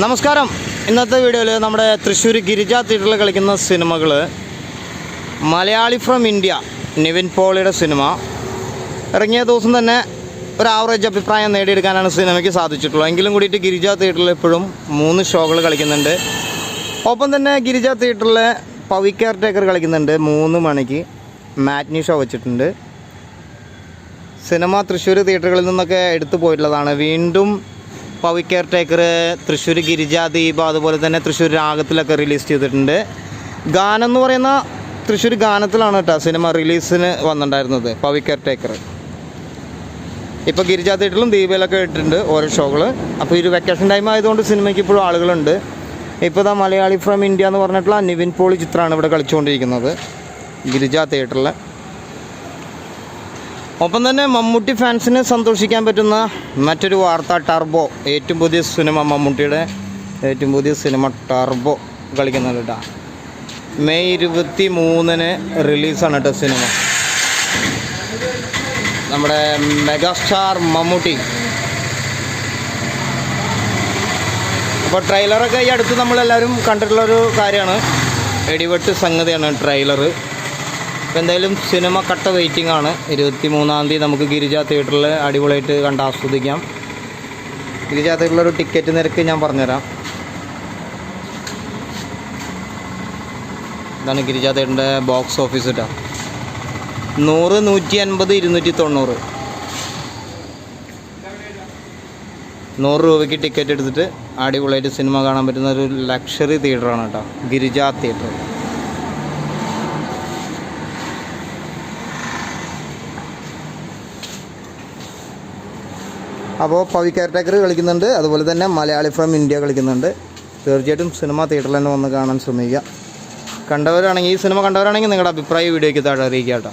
നമസ്കാരം. ഇന്നത്തെ വീഡിയോയിൽ നമ്മുടെ തൃശ്ശൂർ ഗിരിജ തിയേറ്ററിൽ കളിക്കുന്ന സിനിമകൾ മലയാളി ഫ്രം ഇന്ത്യ നിവിൻ പോളിയുടെ സിനിമ. ഇറങ്ങിയ ദിവസം തന്നെ ഒരു ആവറേജ് അഭിപ്രായം നേടിയെടുക്കാനാണ് സിനിമയ്ക്ക് സാധിച്ചിട്ടുള്ളത്. എങ്കിലും കൂടിയിട്ട് ഗിരിജ തിയേറ്ററിൽ എപ്പോഴും മൂന്ന് ഷോകൾ കളിക്കുന്നുണ്ട്. ഒപ്പം തന്നെ ഗിരിജ തിയേറ്ററിൽ പവി കെയർ ടേക്കർ കളിക്കുന്നുണ്ട് മൂന്ന് മണിക്ക്. മാറ്റ്നി ഷോ വെച്ചിട്ടുണ്ട്. സിനിമ തൃശ്ശൂർ തിയേറ്ററുകളിൽ നിന്നൊക്കെ എടുത്തു പോയിട്ടുള്ളതാണ്. വീണ്ടും പവി കെയർ ടേക്കർ തൃശ്ശൂർ ഗിരിജാദീപ് അതുപോലെ തന്നെ തൃശ്ശൂർ രാഗത്തിലൊക്കെ റിലീസ് ചെയ്തിട്ടുണ്ട്. ഗാനം എന്ന് പറയുന്ന തൃശ്ശൂർ ഗാനത്തിലാണ് കേട്ടോ സിനിമ റിലീസിന് വന്നിട്ടുണ്ടായിരുന്നത് പവി കെയർ ടേക്കർ. ഇപ്പോൾ ഗിരിജാ തിയേറ്ററിലും ദീപയിലൊക്കെ ഇട്ടിട്ടുണ്ട് ഓരോ ഷോകൾ അപ്പോൾ ഈ ഒരു വെക്കേഷൻ ടൈം ആയതുകൊണ്ട് സിനിമയ്ക്ക് ഇപ്പോഴും ആളുകളുണ്ട്. ഇപ്പോൾ ദാ മലയാളി ഫ്രം ഇന്ത്യ എന്ന് പറഞ്ഞിട്ടുള്ള നിവിൻ പോളി ചിത്രമാണ് ഇവിടെ കളിച്ചുകൊണ്ടിരിക്കുന്നത് ഗിരിജാ തിയേറ്ററിൽ ഒപ്പം തന്നെ മമ്മൂട്ടി ഫാൻസിനെ സന്തോഷിക്കാൻ പറ്റുന്ന മറ്റൊരു വാർത്ത ടർബോ. ഏറ്റവും പുതിയ സിനിമ മമ്മൂട്ടിയുടെ ഏറ്റവും പുതിയ സിനിമ ടർബോ കളിക്കുന്നത് കേട്ടോ. മെയ് ഇരുപത്തി മൂന്നിന് റിലീസാണ് കേട്ടോ സിനിമ. നമ്മുടെ മെഗാസ്റ്റാർ മമ്മൂട്ടി. അപ്പോൾ ട്രെയിലറൊക്കെ ഈ അടുത്ത് നമ്മളെല്ലാവരും കണ്ടിട്ടുള്ളൊരു കാര്യമാണ്. എടിവെട്ട് സംഗതിയാണ് ട്രെയിലർ അപ്പോൾ എന്തായാലും സിനിമ കട്ട വെയിറ്റിംഗ് ആണ്. ഇരുപത്തി മൂന്നാം തീയതി നമുക്ക് ഗിരിജ തിയേറ്ററിൽ അടിപൊളിയായിട്ട് കണ്ട് ആസ്വദിക്കാം. ഗിരിജ തിയേറ്ററിലൊരു ടിക്കറ്റ് നിരക്ക് ഞാൻ പറഞ്ഞുതരാം. ഇതാണ് ഗിരിജ തിയേറ്ററിന്റെ ബോക്സ് ഓഫീസ് കേട്ടോ നൂറ് നൂറ്റി അൻപത് ഇരുന്നൂറ്റി തൊണ്ണൂറ്. നൂറ് രൂപയ്ക്ക് ടിക്കറ്റ് എടുത്തിട്ട് അടിപൊളിയായിട്ട് സിനിമ കാണാൻ പറ്റുന്ന ഒരു ലക്ഷറി തിയേറ്ററാണ് കേട്ടോ ഗിരിജ തിയേറ്റർ അപ്പോൾ പവി കെയർടേക്കർ കളിക്കുന്നുണ്ട്. അതുപോലെ തന്നെ മലയാളി ഫ്രം ഇന്ത്യ കളിക്കുന്നുണ്ട്. തീർച്ചയായിട്ടും സിനിമ തിയേറ്ററിൽ തന്നെ വന്ന് കാണാൻ ശ്രമിക്കുക. കണ്ടവരാണെങ്കിൽ ഈ സിനിമ കണ്ടവരാണെങ്കിൽ നിങ്ങളുടെ അഭിപ്രായം വീഡിയോയ്ക്ക് താഴെ അറിയിക്കുക കേട്ടോ.